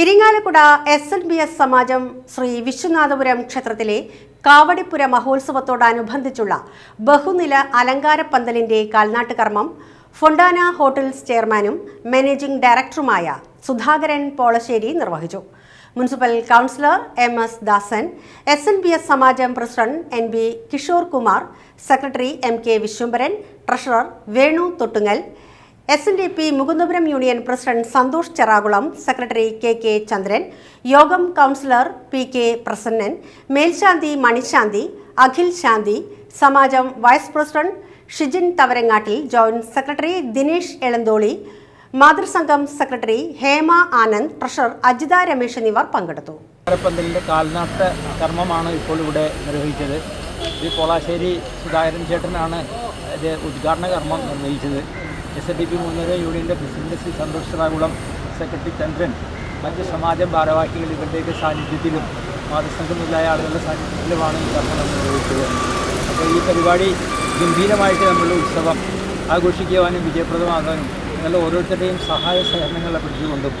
Irinjalakuda S N B S Samajam Sree Vishwanathapuram ക്ഷേത്രത്തിലെ കാവടിപ്പുര മഹോത്സവത്തോടനുബന്ധിച്ചുള്ള ബഹുനില അലങ്കാര പന്തലിന്റെ കാൽനാട്ട് കർമ്മം ഫൊണ്ടാന ഹോട്ടൽസ് ചെയർമാനും മാനേജിംഗ് ഡയറക്ടറുമായ സുധാകരൻ പോളശ്ശേരി നിർവഹിച്ചു. Municipal councillor M S Dasan S N B S Samajam president N B Kishore Kumar secretary M K Viswambharan treasurer Venu Thottungal S N D P Mukundapuram union president Santhosh Cherakulam secretary K K Chandran Yogam councillor P K Prasannan മേൽശാന്തി Manishanthi Akhil Shanthi Samajam vice president Shijin Thavarangattil joint secretary Dinesh Elantholi മാതൃസംഘം secretary Hema Anand treasurer Ajitha Ramesh എന്നിവർ പങ്കെടുത്തു. പന്തലിന്റെ കർമ്മമാണ് ഇപ്പോൾ ഇവിടെ നിർവഹിച്ചത്. ഇത് പോളാശ്ശേരി സുധാകരൻ ചേട്ടനാണ് ഉദ്ഘാടന കർമ്മം നിർവഹിച്ചത്. എസ് എൻ ഡി പി മുന്നേറ യൂണിയന്റെ പ്രസിഡന്റ് ശ്രീ സന്തോഷ് റാകുളം സെക്രട്ടറി ചന്ദ്രൻ മറ്റ് സമാജം ഭാരവാഹികൾ ഇവരുടെയൊക്കെ സാന്നിധ്യത്തിലും മാതൃസംഘം മുതലായ ആളുകളുടെ സാന്നിധ്യത്തിലുമാണ് ഈ ചർച്ച നമ്മൾ നിർവഹിച്ചത് അപ്പോൾ ഈ പരിപാടി ഗംഭീരമായിട്ട് നമ്മളുടെ ഉത്സവം ആഘോഷിക്കുവാനും വിജയപ്രദമാകാനും നല്ല ഓരോരുത്തരുടെയും സഹായ സഹകരണങ്ങൾ അഭ്യർത്ഥിച്ചുകൊണ്ടും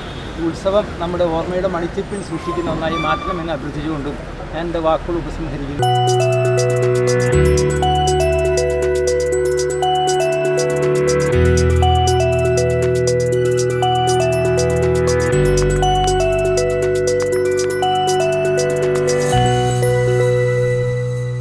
ഉത്സവം നമ്മുടെ ഓർമ്മയുടെ മണിച്ചിപ്പിൽ സൂക്ഷിക്കുന്ന ഒന്നായി മാറ്റണമെന്ന് അഭ്യർത്ഥിച്ചുകൊണ്ടും ഞാൻ എന്റെ വാക്കുകൾ ഉപസംഹരിക്കുന്നു.